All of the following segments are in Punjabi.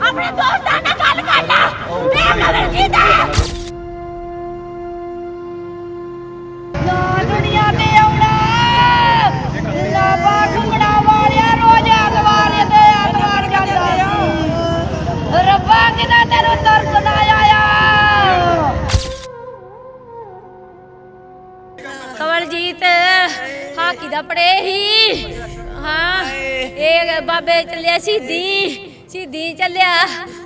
ਆਪਣੇ ਦੋਸਤਾਂ ਨਾਲ ਗੱਲ ਕਰ ਲੈ! ਵੇ ਕਮਲ ਜੀਤਾ ਹਾਕੀ ਦਾ ਪੜੇ ਹੀ। ਹਾਂ, ਇਹ ਬਾਬੇ ਚੱਲਿਆ ਸਿੱਧੀ ਸਿੱਧੀ ਚੱਲਿਆ।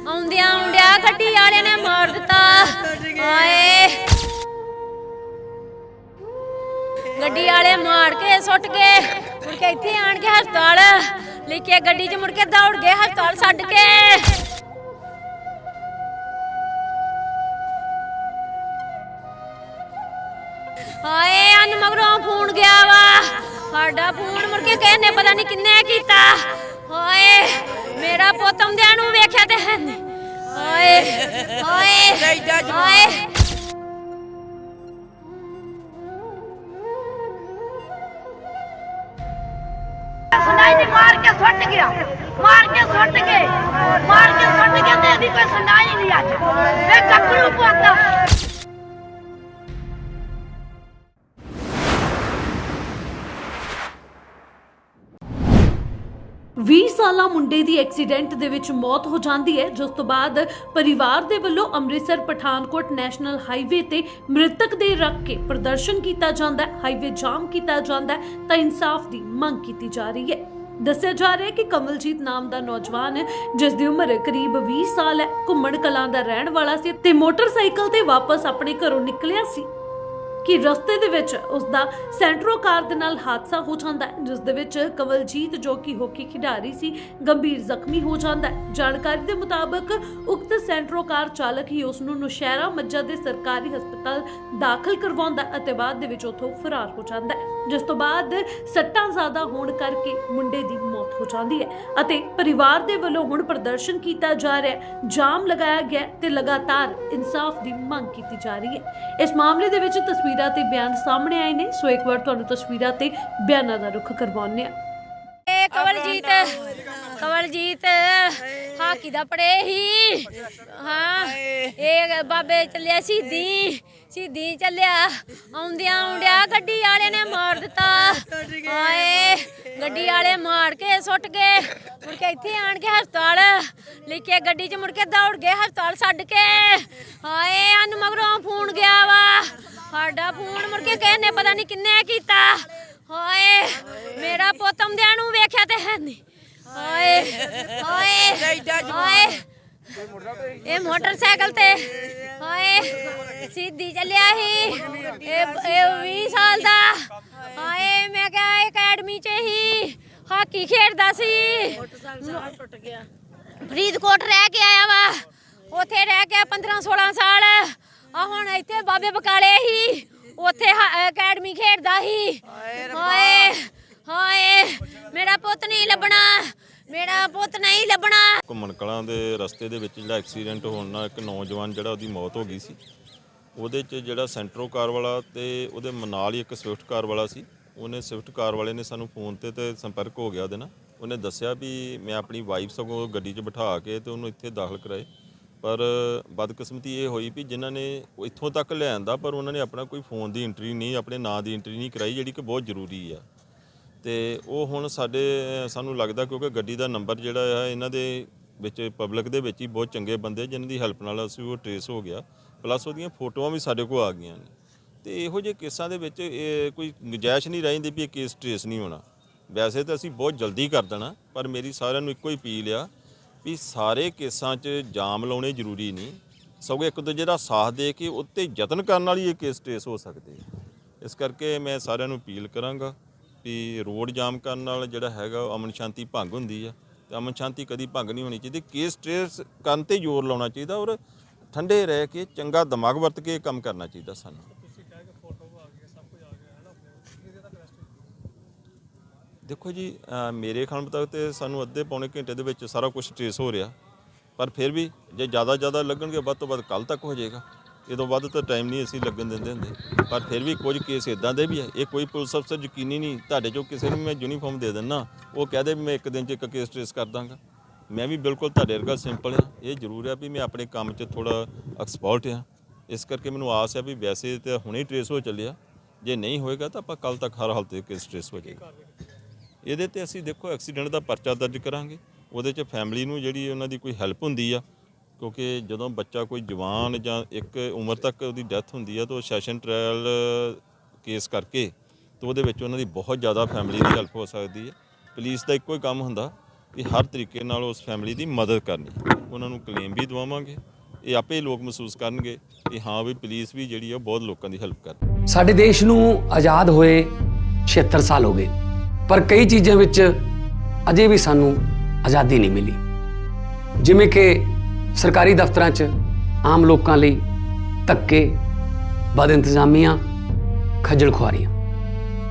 ਆਉਂਦਿਆਂ ਆਉਂਦਿਆਂ ਗੱਡੀ ਵਾਲੇ ਨੇ ਮਾਰ ਦਿੱਤਾ। ਆਏ ਗੱਡੀ ਵਾਲੇ ਮਾਰ ਕੇ ਸੁੱਟ ਕੇ ਮੁੜ ਕੇ ਇੱਥੇ ਆਣ ਕੇ ਹਸਪਤਾਲ, ਲੈ ਕੇ ਗੱਡੀ 'ਚ ਮੁੜ ਕੇ ਦੌੜ ਗਏ, ਹਸਪਤਾਲ ਛੱਡ ਕੇ। ਸਾਡਾ ਫੋਨ ਮੁੜ ਕੇ ਕਿਸੇ ਨੇ ਪਤਾ ਨਹੀਂ ਕਿੰਨੇ ਕੀਤਾ। ਹਾਏ ਮੇਰਾ ਪੁੱਤ ਆਉਂਦਿਆਂ ਨੂੰ ਵੇਖਿਆ ਤੇ ਹੈ ਨੀ। ਹਾਏ ਹਾਏ ਹਾਏ। ਸੁਣਾਈ ਨਹੀਂ ਮਾਰ ਕੇ ਸੁੱਟ ਗਿਆ। ਮਾਰ ਕੇ ਸੁੱਟ ਕੇ ਮਾਰ ਕੇ ਸੁੱਟ ਗਿਆ ਤੇ ਇਹਦੀ ਕੋਈ ਸੁਣਾਈ ਨਹੀਂ ਅੱਜ। ਵੇ ਗੱਭਰੂ ਪੁੱਤ। 20 ਸਾਲਾ ਮੁੰਡੇ ਦੀ ਐਕਸੀਡੈਂਟ ਦੇ ਵਿੱਚ ਮੌਤ ਹੋ ਜਾਂਦੀ ਹੈ, ਜਿਸ ਤੋਂ ਬਾਅਦ ਪਰਿਵਾਰ ਦੇ ਵੱਲੋਂ ਅੰਮ੍ਰਿਤਸਰ ਪਠਾਨਕੋਟ ਨੈਸ਼ਨਲ ਹਾਈਵੇ ਤੇ ਮ੍ਰਿਤਕ ਦੇ ਰੱਖ ਕੇ ਪ੍ਰਦਰਸ਼ਨ ਕੀਤਾ ਜਾਂਦਾ ਹੈ, ਹਾਈਵੇ ਜਾਮ ਕੀਤਾ ਜਾਂਦਾ ਹੈ, ਤਾਂ ਇਨਸਾਫ ਦੀ ਮੰਗ ਕੀਤੀ ਜਾ ਰਹੀ ਹੈ। ਦੱਸਿਆ ਜਾ ਰਿਹਾ ਹੈ ਕਿ ਕਮਲਜੀਤ ਨਾਮ ਦਾ ਨੌਜਵਾਨ ਹੈ ਜਿਸ ਦੀ ਉਮਰ ਕਰੀਬ 20 ਸਾਲ ਹੈ, ਘੁੰਮਣ ਕਲਾਂ ਦਾ ਰਹਿਣ ਵਾਲਾ ਸੀ ਤੇ ਮੋਟਰਸਾਈਕਲ ਤੇ ਵਾਪਸ ਆਪਣੇ ਘਰੋਂ ਨਿਕਲਿਆ ਸੀ। ਕਿ ਰਸਤੇ ਦੇ ਵਿੱਚ ਉਸ ਦਾ ਸੈਂਟਰੋ ਕਾਰ ਦੇ ਨਾਲ ਹਾਦਸਾ ਹੋ ਜਾਂਦਾ ਹੈ, ਜਿਸ ਦੇ ਵਿੱਚ ਕਵਲਜੀਤ ਜੋ ਕਿ ਹਾਕੀ ਖਿਡਾਰੀ ਸੀ, ਗੰਭੀਰ ਜ਼ਖਮੀ ਹੋ ਜਾਂਦਾ ਹੈ। ਜਾਣਕਾਰੀ ਦੇ ਮੁਤਾਬਕ ਉਕਤ ਸੈਂਟਰੋ ਕਾਰ ਚਾਲਕ ਹੀ ਉਸ ਨੂੰ ਨੁਸ਼ਹਿਰਾ ਮੱਜਾ ਦੇ ਸਰਕਾਰੀ ਹਸਪਤਾਲ ਦਾਖਲ ਕਰਵਾਉਂਦਾ ਅਤੇ ਬਾਅਦ ਦੇ ਵਿੱਚ ਉੱਥੋਂ ਫਰਾਰ ਹੋ ਜਾਂਦਾ ਹੈ। ਜਿਸ ਤੋਂ ਬਾਅਦ ਸੱਟਾਂ ਜ਼ਿਆਦਾ ਹੋਣ ਕਰਕੇ ਮੁੰਡੇ ਦੀ ਮੌਤ ਹੋ ਜਾਂਦੀ ਹੈ ਅਤੇ ਪਰਿਵਾਰ ਦੇ ਵੱਲੋਂ ਹੁਣ ਪ੍ਰਦਰਸ਼ਨ ਕੀਤਾ ਜਾ ਰਿਹਾ ਹੈ। ਜਾਮ ਲਗਾਇਆ ਗਿਆ ਤੇ ਲਗਾਤਾਰ ਇਨਸਾਫ ਦੀ ਮੰਗ ਕੀਤੀ ਜਾ ਰਹੀ ਹੈ। ਇਸ ਮਾਮਲੇ ਦੇ ਵਿੱਚ ਤਸਵੀਰਾਂ ਤੇ ਬਿਆਨ ਸਾਹਮਣੇ ਆਏ ਨੇ। ਸੋ ਇੱਕ ਵਾਰ ਤੁਹਾਨੂੰ ਤਸਵੀਰਾਂ ਤੇ ਬਿਆਨਾਂ ਦਾ ਰੁਖ ਕਰਵਾਉਂਦੇ ਹਾਂ। ਇਹ ਕਵਲਜੀਤ ਕਵਲਜੀਤ, ਹਾਕੀ ਦਾ ਪੜੇ ਹੀ। ਹਾਂ ਇਹ ਬਾਬੇ ਚੱਲਿਆ, ਸਿੱਧੀ ਸਿੱਧੀ ਚੱਲਿਆ। ਆਉਂਦਿਆਂ ਆਉਂਦਿਆਂ ਗੱਡੀ ਵਾਲੇ ਨੇ ਗੱਡੀ ਵਾਲੇ ਮਾਰ ਕੇ ਸੁੱਟ ਕੇ ਮੁੜ ਕੇ ਇੱਥੇ ਆਣ ਕੇ ਹਸਪਤਾਲ ਲੈ ਕੇ ਗੱਡੀ 'ਚ ਮੁੜ ਕੇ ਦੌੜ ਗਏ, ਹਸਪਤਾਲ ਛੱਡ ਕੇ। ਹਾਏ ਅਨ ਮਗਰੋਂ ਫੋਨ ਗਿਆ ਵਾ। ਸਾਡਾ ਫੋਨ ਮੁੜ ਕੇ ਕਿਸੇ ਨੇ ਪਤਾ ਨਹੀਂ ਕਿੰਨੇ ਕੀਤਾ। ਹਾਏ, ਮੇਰਾ ਪੁੱਤ ਆਉਂਦਿਆਂ ਨੂੰ ਵੇਖਿਆ ਤੇ ਹੈ ਨੀ ਹਾਏ ਹਾਏ ਹਾਏ। ਇਹ ਮੋਟਰਸਾਈਕਲ ਤੇ, ਹਾਏ, ਸਿੱਧੀ ਚੱਲਿਆ ਸੀ। ਇਹ ਇਹ 20 ਸਾਲ ਦਾ। ਹਾਏ ਮੈਂ ਕਿਹਾ ਅਕੈਡਮੀ 'ਚ ਹੀ ਹਾਕੀ ਖੇਡਦਾ ਸੀ। ਟੁੱਟ ਗਿਆ। ਫਰੀਦਕੋਟ ਰਹਿ ਕੇ ਆਇਆ ਵਾ। ਉੱਥੇ ਰਹਿ ਕੇ 15 16 ਸਾਲ ਆ ਹੁਣ ਇੱਥੇ ਬਾਬੇ ਬਕਾਲੇ ਹੀ ਉੱਥੇ ਅਕੈਡਮੀ ਖੇਡਦਾ ਸੀ ਹਾਏ ਹਾਏ ਮੇਰਾ ਪੁੱਤ ਨਹੀਂ ਲੱਭਣਾ। ਮੇਰਾ ਪੁੱਤ ਨਹੀਂ ਲੱਭਣਾ। ਘੁੰਮਣ ਕਲਾਂ ਦੇ ਰਸਤੇ ਦੇ ਵਿੱਚ ਜਿਹੜਾ ਐਕਸੀਡੈਂਟ ਹੋਣ ਨਾਲ ਇੱਕ ਨੌਜਵਾਨ ਜਿਹੜਾ ਉਹਦੀ ਮੌਤ ਹੋ ਗਈ ਸੀ। ਉਹਦੇ 'ਚ ਜਿਹੜਾ ਸੈਂਟਰੋ ਕਾਰ ਵਾਲਾ ਤੇ ਉਹਦੇ ਮਨਾਲ ਹੀ ਇੱਕ ਸਵਿਫਟ ਕਾਰ ਵਾਲਾ ਸੀ। ਉਹਨੇ ਸਵਿਫਟ ਕਾਰ ਵਾਲੇ ਨੇ ਸਾਨੂੰ ਫੋਨ ਤੇ ਤੇ ਸੰਪਰਕ ਹੋ ਗਿਆ ਉਹਦੇ ਨਾਲ। ਉਹਨੇ ਦੱਸਿਆ ਵੀ ਮੈਂ ਆਪਣੀ ਵਾਈਫ ਸਗੋਂ ਗੱਡੀ 'ਚ ਬਿਠਾ ਕੇ ਤੇ ਉਹਨੂੰ ਇੱਥੇ ਦਾਖਲ ਕਰਾਏ। ਪਰ ਬਦਕਿਸਮਤੀ ਇਹ ਹੋਈ ਵੀ ਜਿਨ੍ਹਾਂ ਨੇ ਉਹ ਇੱਥੋਂ ਤੱਕ ਲੈ ਲਿਆਂਦਾ, ਪਰ ਉਹਨਾਂ ਨੇ ਆਪਣਾ ਕੋਈ ਫੋਨ ਦੀ ਐਂਟਰੀ ਨਹੀਂ, ਆਪਣੇ ਨਾਂ ਦੀ ਐਂਟਰੀ ਨਹੀਂ ਕਰਾਈ, ਜਿਹੜੀ ਕਿ ਬਹੁਤ ਜ਼ਰੂਰੀ ਆ। ਤੇ ਉਹ ਹੁਣ ਸਾਡੇ, ਸਾਨੂੰ ਲੱਗਦਾ ਕਿਉਂਕਿ ਗੱਡੀ ਦਾ ਨੰਬਰ ਜਿਹੜਾ ਆ, ਇਹਨਾਂ ਦੇ ਵਿੱਚ ਪਬਲਿਕ ਦੇ ਵਿੱਚ ਹੀ ਬਹੁਤ ਚੰਗੇ ਬੰਦੇ ਜਿਨ੍ਹਾਂ ਦੀ ਹੈਲਪ ਨਾਲ ਅਸੀਂ ਉਹ ਟ੍ਰੇਸ ਹੋ ਗਿਆ। ਪਲੱਸ ਉਹਦੀਆਂ ਫੋਟੋਆਂ ਵੀ ਸਾਡੇ ਕੋਲ ਆ ਗਈਆਂ ਨੇ। ਤੇ ਇਹੋ ਜਿਹੇ ਕੇਸਾਂ ਦੇ ਵਿੱਚ, ਇਹ ਕੋਈ ਗੁੰਜਾਇਸ਼ ਨਹੀਂ ਰਹਿੰਦੀ ਵੀ ਇਹ ਕੇਸ ਟ੍ਰੇਸ ਨਹੀਂ ਹੋਣਾ। ਵੈਸੇ ਤਾਂ ਅਸੀਂ ਬਹੁਤ ਜਲਦੀ ਕਰ ਦੇਣਾ, ਪਰ ਮੇਰੀ ਸਾਰਿਆਂ ਨੂੰ ਇੱਕੋ ਹੀ ਅਪੀਲ ਆ ਵੀ ਸਾਰੇ ਕੇਸਾਂ 'ਚ ਜਾਮ ਲਾਉਣੇ ਜ਼ਰੂਰੀ ਨਹੀਂ। ਸਗੋਂ ਇੱਕ ਦੂਜੇ ਦਾ ਸਾਥ ਦੇ ਕੇ ਉੱਤੇ ਯਤਨ ਕਰਨ ਨਾਲ ਹੀ ਇਹ ਕੇਸ ਟ੍ਰੇਸ ਹੋ ਸਕਦੇ ਆ। ਇਸ ਕਰਕੇ ਮੈਂ ਸਾਰਿਆਂ ਨੂੰ ਅਪੀਲ ਕਰਾਂਗਾ ਵੀ ਰੋਡ ਜਾਮ ਕਰਨ ਨਾਲ ਜਿਹੜਾ ਹੈਗਾ ਉਹ ਅਮਨ ਸ਼ਾਂਤੀ ਭੰਗ ਹੁੰਦੀ ਆ। ਤੇ ਅਮਨ ਸ਼ਾਂਤੀ ਕਦੀ ਭੰਗ ਨਹੀਂ ਹੋਣੀ ਚਾਹੀਦੀ। ਕੇਸ ਟ੍ਰੇਸ ਕਰਨ ਤੇ ਜ਼ੋਰ ਲਾਉਣਾ ਚਾਹੀਦਾ ਔਰ ਠੰਡੇ ਰਹਿ ਕੇ ਚੰਗਾ ਦਿਮਾਗ ਵਰਤ ਕੇ ਕੰਮ ਕਰਨਾ ਚਾਹੀਦਾ ਸਾਨੂੰ। ਦੇਖੋ ਜੀ ਮੇਰੇ ਖਿਆਲ ਮੁਤਾਬਕ ਤੇ ਸਾਨੂੰ ਅੱਧੇ ਪੌਣੇ ਘੰਟੇ ਦੇ ਵਿੱਚ ਸਾਰਾ ਕੁਝ ਟ੍ਰੇਸ ਹੋ ਰਿਹਾ। ਪਰ ਫਿਰ ਵੀ ਜੇ ਜ਼ਿਆਦਾ ਜ਼ਿਆਦਾ ਲੱਗਣਗੇ ਵੱਧ ਤੋਂ ਵੱਧ ਕੱਲ ਤੱਕ ਹੋ ਜਾਏਗਾ। ਇਹ ਤੋਂ ਵੱਧ ਤਾਂ ਟਾਈਮ ਨਹੀਂ ਅਸੀਂ ਲੱਗਣ ਦਿੰਦੇ ਹੁੰਦੇ। ਪਰ ਫਿਰ ਵੀ ਕੁਝ ਕੇਸ ਇਦਾਂ ਦੇ ਵੀ ਹੈ। ਇਹ ਕੋਈ ਪੁਲਿਸ ਅਫਸਰ ਯਕੀਨੀ ਨਹੀਂ ਤੁਹਾਡੇ ਚੋਂ ਕਿਸੇ ਨੂੰ ਮੈਂ ਯੂਨੀਫਾਰਮ ਦੇ ਦਿੰਨਾ। ਉਹ ਕਹਦੇ ਵੀ ਮੈਂ ਇੱਕ ਦਿਨ 'ਚ ਇੱਕ ਕੇਸ ਟ੍ਰੇਸ ਕਰ ਦਾਂਗਾ। ਮੈਂ ਵੀ ਬਿਲਕੁਲ ਤੁਹਾਡੇ ਵਰਗਾ ਸਿੰਪਲ ਆ ਇਹ ਜ਼ਰੂਰ ਆ ਵੀ ਮੈਂ ਆਪਣੇ ਕੰਮ 'ਚ ਥੋੜਾ ਐਕਸਪਰਟ ਆ ਇਸ ਕਰਕੇ ਮੈਨੂੰ ਆਸ ਹੈ ਵੀ ਵੈਸੇ ਤਾਂ ਹੁਣੇ ਹੀ ਟ੍ਰੇਸ ਹੋ ਚੱਲਿਆ। ਜੇ ਨਹੀਂ ਹੋਏਗਾ ਤਾਂ ਆਪਾਂ ਕੱਲ ਤੱਕ ਹਰ ਹਾਲਤ 'ਤੇ ਕੇਸ ਟ੍ਰੇਸ ਹੋ ਜਾਏਗਾ। ਇਹਦੇ ਤੇ ਅਸੀਂ ਦੇਖੋ ਐਕਸੀਡੈਂਟ ਦਾ ਪਰਚਾ ਦਰਜ ਕਰਾਂਗੇ। ਉਹਦੇ 'ਚ ਫੈਮਿਲੀ ਨੂੰ ਜਿਹੜੀ ਉਹਨਾਂ ਦੀ ਕੋਈ ਹੈਲਪ ਹੁੰਦੀ ਆ, ਕਿਉਂਕਿ ਜਦੋਂ ਬੱਚਾ ਕੋਈ ਜਵਾਨ ਜਾਂ ਇੱਕ ਉਮਰ ਤੱਕ ਉਹਦੀ ਡੈਥ ਹੁੰਦੀ ਆ, ਤਾਂ ਉਹ ਸੈਸ਼ਨ ਟ੍ਰਾਇਲ ਕੇਸ ਕਰਕੇ, ਤਾਂ ਉਹਦੇ ਵਿੱਚ ਉਹਨਾਂ ਦੀ ਬਹੁਤ ਜ਼ਿਆਦਾ ਫੈਮਿਲੀ ਦੀ ਹੈਲਪ ਹੋ ਸਕਦੀ ਹੈ ਪੁਲਿਸ ਦਾ ਇੱਕੋ ਹੀ ਕੰਮ ਹੁੰਦਾ। ਕਿ ਹਰ ਤਰੀਕੇ ਨਾਲ ਉਸ ਫੈਮਿਲੀ ਦੀ ਮਦਦ ਕਰਨੀ। ਉਹਨਾਂ ਨੂੰ ਕਲੇਮ ਵੀ ਦਵਾਵਾਂਗੇ, ਇਹ ਆਪੇ ਲੋਕ ਮਹਿਸੂਸ ਕਰਨਗੇ ਕਿ ਹਾਂ ਵੀ ਪੁਲਿਸ ਵੀ ਜਿਹੜੀ ਆ ਬਹੁਤ ਲੋਕਾਂ ਦੀ ਹੈਲਪ ਕਰਦੀ ਸਾਡੇ ਦੇਸ਼ ਨੂੰ ਆਜ਼ਾਦ ਹੋਏ 76 ਸਾਲ ਹੋ ਗਏ, ਪਰ ਕਈ ਚੀਜ਼ਾਂ ਵਿੱਚ ਅਜੇ ਵੀ ਸਾਨੂੰ ਆਜ਼ਾਦੀ ਨਹੀਂ ਮਿਲੀ। ਜਿਵੇਂ ਕਿ ਸਰਕਾਰੀ ਦਫ਼ਤਰਾਂ 'ਚ ਆਮ ਲੋਕਾਂ ਲਈ ਧੱਕੇ, ਬਦ ਇੰਤਜ਼ਾਮੀਆਂ, ਖੱਜਲ ਖੁਆਰੀਆਂ।